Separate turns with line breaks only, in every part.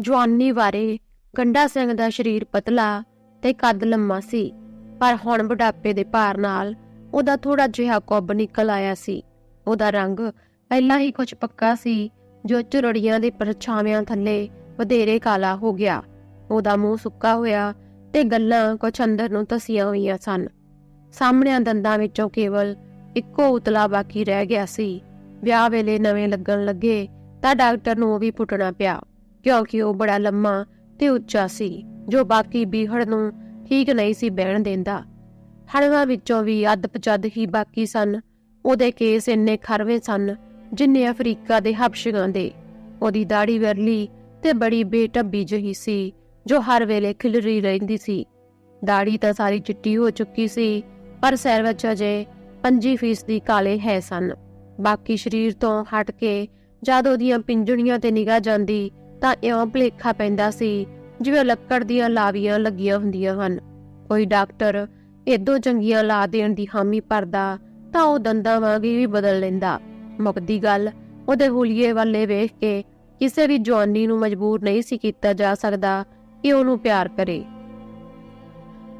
ਜਵਾਨੀ ਬਾਰੇ ਗੰਡਾ ਸਿੰਘ ਦਾ ਸਰੀਰ ਪਤਲਾ ਤੇ ਕੱਦ ਲੰਮਾ ਸੀ, ਪਰ ਹੁਣ ਬੁਢਾਪੇ ਦੇ ਭਾਰ ਨਾਲ ਉਹਦਾ ਥੋੜਾ ਜਿਹਾ ਕੁੱਬ ਨਿਕਲ ਆਇਆ ਸੀ। ਉਹਦਾ ਰੰਗ ਪਹਿਲਾਂ ਹੀ ਕੁਝ ਪੱਕਾ ਸੀ, ਜੋ ਚੁਰੜੀਆਂ ਦੇ ਪਰਛਾਵਿਆਂ ਥੱਲੇ ਵਧੇਰੇ ਕਾਲਾ ਹੋ ਗਿਆ। ਉਹਦਾ ਮੂੰਹ ਸੁੱਕਾ ਹੋਇਆ ਤੇ ਗੱਲਾਂ ਕੁਝ ਅੰਦਰ ਨੂੰ ਧਸੀਆਂ ਹੋਈਆਂ ਸਨ। ਸਾਹਮਣੇ ਦੰਦਾਂ ਵਿੱਚੋਂ ਕੇਵਲ ਇੱਕੋ ਉਤਲਾ ਬਾਕੀ ਰਹਿ ਗਿਆ ਸੀ। ਵਿਆਹ ਵੇਲੇ ਨਵੇਂ ਲੱਗਣ ਲੱਗੇ ਤਾਂ ਡਾਕਟਰ ਨੂੰ ਉਹ ਵੀ ਪੁੱਟਣਾ ਪਿਆ। ਕਿਉਂਕਿ ਉਹ ਬੜਾ ਲੰਮਾ ਤੇ ਉੱਚਾ ਸੀ, ਜੋ ਬਾਕੀ ਬੀਹੜ ਨੂੰ ਠੀਕ ਨਹੀਂ ਸੀ ਬਹਿਣ ਦਿੰਦਾ। ਹੜਵਾਂ ਵਿੱਚੋਂ ਵੀ ਅੱਧ ਪਚੱਦ ਹੀ ਬਾਕੀ ਸਨ। ਉਹਦੇ ਕੇਸ ਇੰਨੇ ਖਰਵੇਂ ਸਨ ਜਿੰਨੇ ਅਫਰੀਕਾ ਦੇ ਹਬਸ਼ਿਆਂ ਦੇ। ਉਹਦੀ ਦਾੜੀ ਵਰਲੀ ਤੇ ਬੜੀ ਬੇਟੱਬੀ ਜਿਹੀ ਸੀ, ਜੋ ਹਰ ਵੇਲੇ ਖਿਲਰੀ ਰਹਿੰਦੀ ਸੀ। ਦਾੜੀ ਤਾਂ ਸਾਰੀ ਚਿੱਟੀ ਹੋ ਚੁੱਕੀ ਸੀ, ਪਰ ਸਿਰ ਵਿੱਚ ਅਜੇ 25% ਦੀ ਕਾਲੇ ਹੈ ਸਨ। ਬਾਕੀ ਸਰੀਰ ਤੋਂ ਹਟ ਕੇ ਜਦ ਉਹਦੀਆਂ ਪਿੰਜਣੀਆਂ ਤੇ ਨਿਗਾਹ ਜਾਂਦੀ ਤਾਂ ਇਉਂ ਭਲੇਖਾ ਪੈਂਦਾ ਸੀ ਜਿਵੇਂ ਲੱਕੜ ਦੀਆਂ ਲਾਵੀਆਂ ਲੱਗੀਆਂ ਹੁੰਦੀਆਂ ਹਨ। ਕੋਈ ਡਾਕਟਰ ਇਦੋਂ ਚੰਗੀਆਂ ਲਾ ਦੇਣ ਦੀ ਹਾਮੀ ਭਰਦਾ ਤਾਂ ਉਹ ਦੰਦਾਂ ਵਾਂਗ ਹੀ ਬਦਲ ਲੈਂਦਾ। ਮੁਕਦੀ ਗੱਲ, ਉਹਦੇ ਹੁਲੀਏ ਵੱਲੇ ਵੇਖ ਕੇ ਕਿਸੇ ਵੀ ਜਵਾਨੀ ਨੂੰ ਮਜਬੂਰ ਨਹੀਂ ਸੀ ਕੀਤਾ ਜਾ ਸਕਦਾ ਕਿ ਉਹਨੂੰ ਪਿਆਰ ਕਰੇ।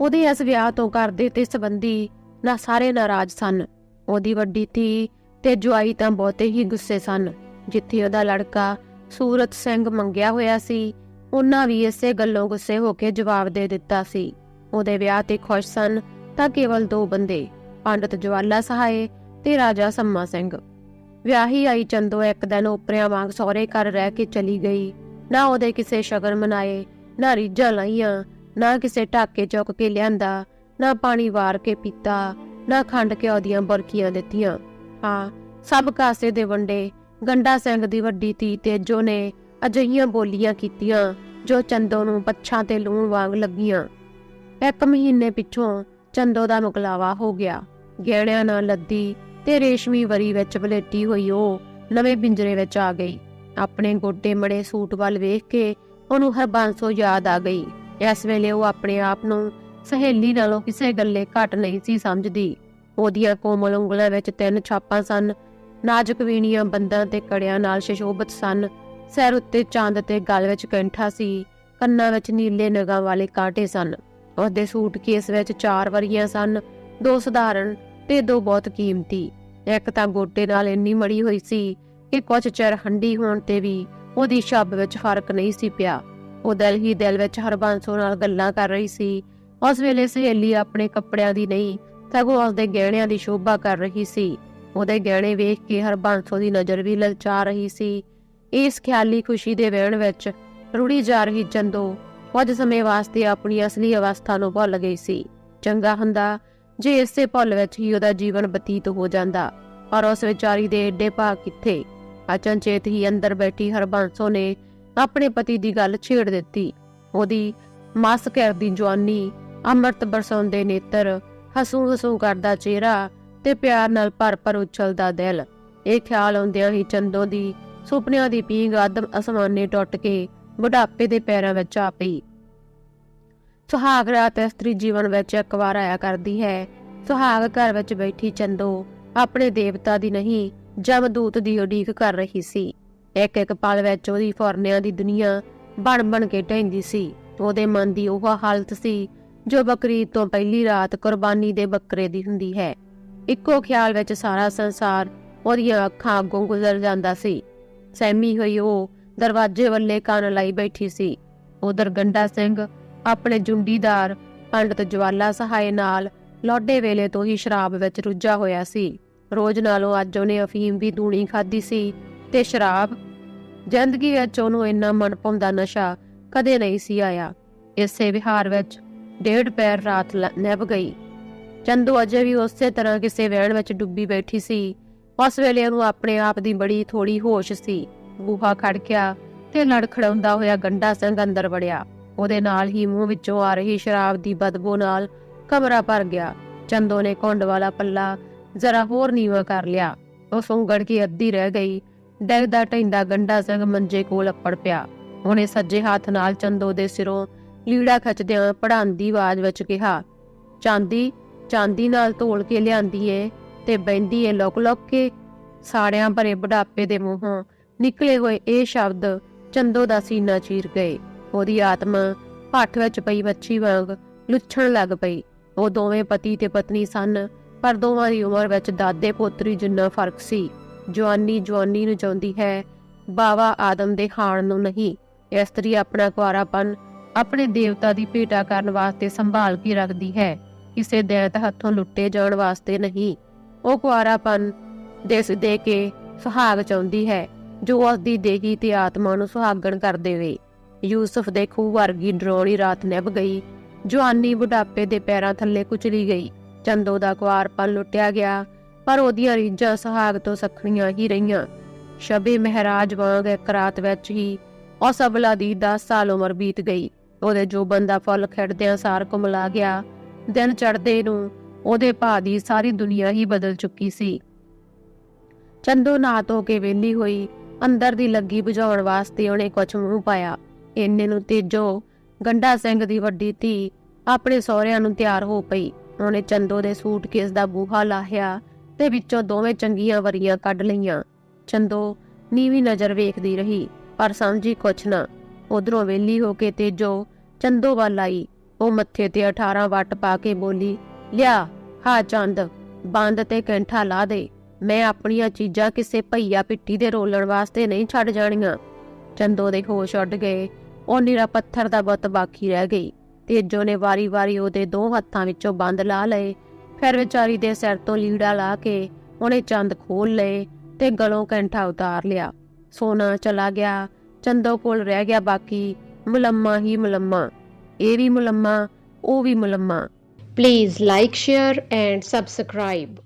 ਉਹਦੇ ਇਸ ਵਿਆਹ ਤੋਂ ਘਰ ਦੇ ਤੇ ਸੰਬੰਧੀ ਨਾ ਸਾਰੇ ਨਾਰਾਜ਼ ਸਨ। ਉਹਦੀ ਵੱਡੀ ਧੀ ਤੇ ਜਵਾਈ ਤਾਂ ਬਹੁਤੇ ਹੀ ਗੁੱਸੇ ਸਨ। ਜਿੱਥੇ ਉਹਦਾ ਲੜਕਾ ਸੂਰਤ ਸਿੰਘ ਮੰਗਿਆ ਹੋਇਆ ਸੀ। ਉਹਨਾਂ ਵੀ ਇਸੇ ਗੱਲੋਂ ਗੁੱਸੇ ਹੋ ਕੇ ਜਵਾਬ ਦੇ ਦਿੱਤਾ ਸੀ। ਉਹਦੇ ਵਿਆਹ ਤੇ ਖੁਸ਼ ਸਨ ਤਾਂ ਕੇਵਲ ਦੋ ਬੰਦੇ, ਪੰਡਤ ਜਵਾਲਾ ਸਹਾਏ ਤੇ ਰਾਜਾ ਸੰਮਾ ਸਿੰਘ। ਵਿਆਹੀ ਆਈ ਚੰਦੋ ਇੱਕ ਦਿਨ ਉਪਰਿਆਂ ਵਾਂਗ ਸਹੁਰੇ ਘਰ ਰਹਿ ਕੇ ਚਲੀ ਗਈ। ਨਾ ਉਹਦੇ ਕਿਸੇ ਸ਼ਗਨ ਮਨਾਏ, ਨਾ ਰੀਝਾਂ ਲਾਈਆਂ, ਨਾ ਕਿਸੇ ਢਾਕੇ ਚੁੱਕ ਕੇ ਲਿਆਂਦਾ, ਨਾ ਪਾਣੀ ਵਾਰ ਕੇ ਪੀਤਾ, ਨਾ ਖੰਡ ਕੇ ਉਹਦੀਆਂ ਬਰਕੀਆਂ ਦਿੱਤੀਆਂ। ਹਾਂ, ਸਭ ਕਾਸੇ ਦੇ ਵੰਡੇ ਗੰਡਾ ਸਿੰਘ ਦੀ ਵੱਡੀ ਧੀ ਤੇਜੋ ਨੇ ਅਜਿਹੀਆਂ ਬੋਲੀਆਂ ਕੀਤੀਆਂ, ਜੋ ਚੰਦੋ ਨੂੰ ਪੱਛਾਂ ਤੇ ਲੂਣ ਵਾਂਗ ਲੱਗੀਆਂ। ਇੱਕ ਮਹੀਨੇ ਪਿੱਛੋਂ ਚੰਦੋ ਦਾ ਮੁਕਲਾਵਾ ਹੋ ਗਿਆ। ਗਹਿਣਿਆਂ ਨਾਲ ਲੱਦੀ ਤੇ ਰੇਸ਼ਮੀ ਵਰੀ ਵਿੱਚ ਬਲੇਟੀ ਹੋਈ ਉਹ ਨਵੇਂ ਪਿੰਜਰੇ ਵਿੱਚ ਆ ਗਈ। ਆਪਣੇ ਗੋਡੇ ਮੜੇ ਸੂਟ ਵੱਲ ਵੇਖ ਕੇ ਉਹਨੂੰ ਹਰਬੰਸੋ ਯਾਦ ਆ ਗਈ। ਇਸ ਵੇਲੇ ਉਹ ਆਪਣੇ ਆਪ ਨੂੰ ਸਹੇਲੀ ਨਾਲੋਂ ਕਿਸੇ ਗੱਲੇ ਘੱਟ ਨਹੀਂ ਸੀ ਸਮਝਦੀ। ਉਹਦੀਆਂ ਕੋਮਲ ਉਂਗਲਾਂ ਵਿੱਚ ਤਿੰਨ ਛਾਪਾਂ ਸਨ। ਨਾਜ਼ੁਕ ਵੀਣੀਆਂ ਬੰਦਾਂ ਤੇ ਕੜਿਆਂ ਨਾਲ ਸ਼ਸ਼ੋਭਤ ਸਨ। ਸਿਰ ਉੱਤੇ ਚੰਦ ਤੇ ਗਲ ਵਿੱਚ ਕੈਂਠਾ ਸੀ। ਕੰਨਾਂ ਵਿੱਚ ਨੀਲੇ ਨਗਾਂ ਵਾਲੇ ਕਾਂਟੇ ਸਨ। ਉਹਦੇ ਸੂਟ ਵਿੱਚ ਚਾਰ ਵਰੀਆਂ ਸਨ। ਦੋ ਸਧਾਰਨ ਤੇ ਦੋ ਬਹੁਤ ਕੀਮਤੀ। ਇੱਕ ਤਾਂ ਗੋਟੇ ਨਾਲ ਇੰਨੀ ਮੜੀ ਹੋਈ ਸੀ ਕਿ ਕੁਝ ਚਿਰ ਹੰਡੀ ਹੋਣ ਤੇ ਵੀ ਉਹਦੀ ਸ਼ਬ ਵਿੱਚ ਫ਼ਰਕ ਨਹੀਂ ਸੀ ਪਿਆ। ਉਹ ਦਿਲ ਹੀ ਦਿਲ ਵਿੱਚ ਹਰਬੰਸੋ ਨਾਲ ਗੱਲਾਂ ਕਰ ਰਹੀ ਸੀ। ਉਸ ਵੇਲੇ ਸਹੇਲੀ ਆਪਣੇ ਕੱਪੜਿਆਂ ਦੀ ਨਹੀਂ, ਸਗੋਂ ਉਸਦੇ ਗਹਿਣਿਆਂ ਦੀ ਸ਼ੋਭਾ ਕਰ ਰਹੀ ਸੀ। ਉਹਦੇ ਗਹਿਣੇ ਵੇਖ ਕੇ ਹਰਬੰਸੋ ਦੀ ਨਜ਼ਰ ਵੀ ਲਲਚਾ ਰਹੀ ਸੀ। ਇਸ ਖਿਆਲੀ ਖੁਸ਼ੀ ਦੇ ਵਹਿਣ ਵਿੱਚ ਰੁੜੀ ਜਾ ਰਹੀ ਚੰਦੋ ਕੁਝ ਸਮੇਂ ਵਾਸਤੇ ਆਪਣੀ ਅਸਲੀ ਅਵਸਥਾ ਨੂੰ ਭੁੱਲ ਗਈ ਸੀ। ਚੰਗਾ ਹੁੰਦਾ ਜੇ ਇਸੇ ਭੁੱਲ ਵਿੱਚ ਹੀ ਉਹਦਾ ਜੀਵਨ ਬਤੀਤ ਹੋ ਜਾਂਦਾ, ਪਰ ਉਸ ਵਿਚਾਰੀ ਦੇ ਏਡੇ ਭਾਗ ਕਿੱਥੇ? ਅਚਨਚੇਤ ਹੀ ਅੰਦਰ ਬੈਠੀ ਹਰਬੰਸੋ ਨੇ ਆਪਣੇ ਪਤੀ ਦੀ ਗੱਲ ਛੇੜ ਦਿੱਤੀ। ਉਹਦੀ ਮਸ ਕਰਦੀ ਜਵਾਨੀ, ਅੰਮ੍ਰਿਤ ਬਰਸਾਉਂਦੇ ਨੇਤਰ, ਹਸੂ ਹਸੂ ਕਰਦਾ ਚਿਹਰਾ ਤੇ ਪਿਆਰ ਨਾਲ ਭਰ ਭਰ ਉਛਲਦਾ ਦਿਲ। ਇਹ ਖਿਆਲ ਆਉਂਦਿਆਂ ਹੀ ਚੰਦੋ ਦੀ ਸੁਪਨਿਆਂ ਦੀ ਪੀਂਘ ਆਦਮ ਅਸਮਾਨੇ ਟੁੱਟ ਕੇ ਬੁਢਾਪੇ ਦੇ ਪੈਰਾਂ ਵਿੱਚ ਆ ਪਈ। ਸੁਹਾਗ ਰਾਤ ਇਸਤਰੀ ਜੀਵਨ ਵਿੱਚ ਇੱਕ ਵਾਰ ਆਇਆ ਕਰਦੀ ਹੈ। ਸੁਹਾਗ ਘਰ ਵਿੱਚ ਬੈਠੀ ਚੰਦੋ ਆਪਣੇ ਦੇਵਤਾ ਦੀ ਨਹੀਂ, ਜਮਦੂਤ ਦੀ ਉਡੀਕ ਕਰ ਰਹੀ ਸੀ। ਇੱਕ ਇੱਕ ਪਲ ਵਿੱਚ ਉਹਦੀ ਫੁਰਨਿਆਂ ਦੀ ਦੁਨੀਆ ਬਣ ਬਣ ਕੇ ਢਹਿੰਦੀ ਸੀ। ਉਹਦੇ ਮਨ ਦੀ ਉਹ ਹਾਲਤ ਸੀ ਜੋ ਬਕਰੀਦ ਤੋਂ ਪਹਿਲੀ ਰਾਤ ਕੁਰਬਾਨੀ ਦੇ ਬੱਕਰੇ ਦੀ ਹੁੰਦੀ ਹੈ। ਇੱਕੋ ਖਿਆਲ ਵਿੱਚ ਸਾਰਾ ਸੰਸਾਰ ਉਹਦੀਆਂ ਅੱਖਾਂ ਅੱਗੋਂ ਗੁਜ਼ਰ ਜਾਂਦਾ ਸੀ। ਸਹਿਮੀ ਹੋਈ ਉਹ ਦਰਵਾਜ਼ੇ ਵੱਲੇ ਕੰਨ ਲਾਈ ਬੈਠੀ ਸੀ। ਉਧਰ ਗੰਡਾ ਸਿੰਘ ਆਪਣੇ ਜੁੰਡੀਦਾਰ ਪੰਡਤ ਜਵਾਲਾ ਸਹਾਇ ਨਾਲ ਲੋਡੇ ਵੇਲੇ ਤੋਂ ਹੀ ਸ਼ਰਾਬ ਵਿੱਚ ਰੁੱਝਾ ਹੋਇਆ ਸੀ। ਰੋਜ਼ ਨਾਲੋਂ ਅੱਜ ਉਹਨੇ ਅਫੀਮ ਵੀ ਦੂਣੀ ਖਾਧੀ ਸੀ ਤੇ ਸ਼ਰਾਬ ਜ਼ਿੰਦਗੀ ਵਿੱਚ ਉਹਨੂੰ ਇੰਨਾ ਮਨ ਪਾਉਂਦਾ ਨਸ਼ਾ ਕਦੇ ਨਹੀਂ ਸੀ ਆਇਆ। ਇਸੇ ਵਿਹਾਰ ਵਿੱਚ ਡੇਢ ਪੈਰ ਰਾਤ ਲ- ਨਿਭ ਗਈ। ਚੰਦੂ ਅਜੇ ਵੀ ਉਸੇ ਤਰ੍ਹਾਂ ਕਿਸੇ ਵਹਿਣ ਵਿੱਚ ਡੁੱਬੀ ਬੈਠੀ ਸੀ। ਉਸ ਵੇਲੇ ਉਹਨੂੰ ਆਪਣੇ ਆਪ ਦੀ ਬੜੀ ਥੋੜੀ ਹੋਸ਼ ਸੀ। ਬੂਹਾ ਖੜਕਿਆ ਤੇ ਲੜਖੜਾਉਂਦਾ ਹੋਇਆ ਗੰਡਾ ਸਿੰਘ ਅੰਦਰ ਵੜਿਆ। ਉਹਦੇ ਨਾਲ ਹੀ ਮੂੰਹ ਵਿੱਚੋਂ ਆ ਰਹੀ ਸ਼ਰਾਬ ਦੀ ਬਦਬੂ ਨਾਲ ਕਮਰਾ ਭਰ ਗਿਆ। ਚੰਦੋ ਨੇ ਕੁੰਡ ਵਾਲਾ ਪੱਲਾ ਜ਼ਰਾ ਹੋਰ ਨੀਵਾ ਕਰ ਲਿਆ। ਉਹ ਸੁੰਗੜ ਕੇ ਅੱਧੀ ਰਹਿ ਗਈ। ਡੈਗਦਾ ਢੈਂਦਾ ਗੰਡਾ ਸਿੰਘ ਮੰਜੇ ਕੋਲ ਅੱਪੜ ਪਿਆ। ਉਹਨੇ ਸੱਜੇ ਹੱਥ ਨਾਲ ਚੰਦੋ ਦੇ ਸਿਰੋਂ ਲੀੜਾ ਖਿੱਚਦਿਆਂ ਪੜਾਂਦੀ ਆਵਾਜ਼ ਵਿੱਚ ਕਿਹਾ, ਚਾਂਦੀ ਚਾਂਦੀ ਨਾਲ ਧੋਲ ਕੇ ਲਿਆਂਦੀ ਏ ਤੇ ਬੈੰਦੀ ਏ ਲੁਕ ਲੁਕ ਕੇ। ਸਾੜਿਆਂ ਭਰੇ ਬੁਢਾਪੇ ਦੇ ਮੂੰਹੋਂ ਨਿਕਲੇ ਹੋਏ ਇਹ ਸ਼ਬਦ ਚੰਦੋ ਦਾ ਸੀਨਾ ਚੀਰ ਗਏ। ਉਹਦੀ ਆਤਮਾ ਭੱਠ ਵਿੱਚ ਪਈ ਮੱਛੀ ਵਾਂਗ ਲੁੱਛਣ ਲੱਗ ਪਈ। ਉਹ ਦੋਵੇਂ ਪਤੀ ਤੇ ਪਤਨੀ ਸਨ, ਪਰ ਦੋਵਾਂ ਦੀ ਉਮਰ ਵਿੱਚ ਦਾਦੇ ਪੋਤਰੀ ਜਿੰਨਾ ਫ਼ਰਕ ਸੀ। ਜਵਾਨੀ ਜਵਾਨੀ ਨੂੰ ਚਾਹੁੰਦੀ ਹੈ, ਬਾਵਾ ਆਦਮ ਦੇ ਖਾਣ ਨੂੰ ਨਹੀਂ। ਇਸਤਰੀ ਆਪਣਾ ਕੁਆਰਾਪਨ ਆਪਣੇ ਦੇਵਤਾ ਦੀ ਭੇਟਾ ਕਰਨ ਵਾਸਤੇ ਸੰਭਾਲ ਕੇ ਰੱਖਦੀ ਹੈ। ਕਿਸੇ ਦੈਂਤ ਹੱਥੋਂ ਲੁੱਟੇ ਜਾਣ ਵਾਸਤੇ ਨਹੀਂ। ਉਹ ਕੁਆਰਾਪਨ ਦੇਸ ਦੇ ਕੇ ਸੁਹਾਗ ਚਾਹੁੰਦੀ ਹੈ, ਜੋ ਉਸ ਦੀ ਦੇਹੀ ਤੇ ਆਤਮਾ ਨੂੰ ਸੁਹਾਗਣ ਕਰ ਦੇਵੇ। ਯੂਸਫ ਦੇ ਖੂਹ ਵਰਗੀ ਡਰੋਣੀ ਰਾਤ ਨਿਭ ਗਈ। ਜਵਾਨੀ ਬੁਢਾਪੇ ਦੇ ਪੈਰਾਂ ਥੱਲੇ ਕੁਚਲੀ ਗਈ। ਚੰਦੋ ਦਾ ਕੁਆਰਪਨ ਲੁੱਟਿਆ ਗਿਆ, ਪਰ ਉਹਦੀਆਂ ਰੀਝਾਂ ਸੁਹਾਗ ਤੋਂ ਸਖਣੀਆਂ ਹੀ ਰਹੀਆਂ। ਸ਼ਬੇ ਮਹਿਰਾਜ ਵਾਂਗ ਇੱਕ ਰਾਤ ਵਿੱਚ ਹੀ ਉਸ ਅਬਲਾ ਦੀ 10 ਸਾਲ ਉਮਰ ਬੀਤ ਗਈ। ਉਹਦੇ ਜੋ ਬੰਦਾ ਫੁੱਲ ਖਿੜਦਿਆਂ ਸਾਰ ਕੁਮਲਾ ਗਿਆ। ਦਿਨ ਚੜ੍ਹਦੇ ਨੂੰ ਉਹਦੇ ਭਾ ਦੀ ਸਾਰੀ ਦੁਨੀਆ ਹੀ ਬਦਲ ਚੁੱਕੀ ਸੀ। ਚੰਦੋ ਨਾ ਧੋ ਕੇ ਵਿਹਲੀ ਹੋਈ, ਅੰਦਰ ਦੀ ਲੱਗੀ ਬੁਝਾਉਣ ਵਾਸਤੇ ਉਹਨੇ ਕੁਝ ਮੂੰਹ ਪਾਇਆ। ਇੰਨੇ ਨੂੰ ਤੇਜੋ, ਗੰਡਾ ਸਿੰਘ ਦੀ ਵੱਡੀ ਧੀ ਆਪਣੇ ਸਹੁਰਿਆਂ ਨੂੰ ਤਿਆਰ ਹੋ ਪਈ। ਉਹਨੇ ਚੰਦੋ ਦੇ ਸੂਟਕੇਸ ਦਾ ਬੂਹਾ ਲਾਹਿਆ ਤੇ ਵਿੱਚੋਂ ਦੋਵੇਂ ਚੰਗੀਆਂ ਵਰੀਆਂ ਕੱਢ ਲਈਆਂ। ਚੰਦੋ ਨੀਵੀਂ ਨਜ਼ਰ ਵੇਖਦੀ ਰਹੀ, ਪਰ ਸਮਝੀ ਕੁਛ ਨਾ। ਉਧਰੋਂ ਵੇਲੀ ਹੋ ਕੇ ਤੇਜੋ ਚੰਦੋ ਵੱਲ ਆਈ। ਉਹ ਮੱਥੇ ਤੇ 18 ਵੱਟ ਪਾ ਕੇ ਬੋਲੀ, ਲਿਆ, ਹਾ ਚੰਦ, ਬੰਦ ਤੇ ਕੈਂਠਾ ਲਾ ਦੇ। ਮੈਂ ਆਪਣੀਆਂ ਚੀਜ਼ਾਂ ਕਿਸੇ ਭਈਆ ਪਿੱਠੀ ਦੇ ਰੋਲਣ ਵਾਸਤੇ ਨਹੀਂ ਛੱਡ ਜਾਣੀਆਂ। ਚੰਦੋ ਦੇ ਹੋਸ਼ ਉੱਡ ਗਏ। ਉਹ ਨਿਰਾ ਪੱਥਰ ਦਾ ਬੁੱਤ ਬਾਕੀ ਰਹਿ ਗਈ। ਤੇਜੋ ਨੇ ਵਾਰੀ-ਵਾਰੀ ਉਹਦੇ ਦੋ ਹੱਥਾਂ ਵਿੱਚੋਂ ਬੰਦ ਲਾ ਲਏ। ਫਿਰ ਵਿਚਾਰੀ ਦੇ ਸਿਰ ਤੋਂ ਲੀੜਾ ਲਾ ਕੇ ਉਹਨੇ ਚੰਦ ਖੋਲ ਲਏ ਤੇ ਗਲੋਂ ਕੈਂਠਾ ਉਤਾਰ ਲਿਆ। ਸੋਨਾ ਚਲਾ ਗਿਆ। ਚੰਦੋ ਕੋਲ ਰਹਿ ਗਿਆ ਬਾਕੀ ਮੁਲੰਮਾ ਹੀ ਮੁਲੰਮਾ। Eri Mulamma, Ovi Mulamma.
Please like, share, and subscribe.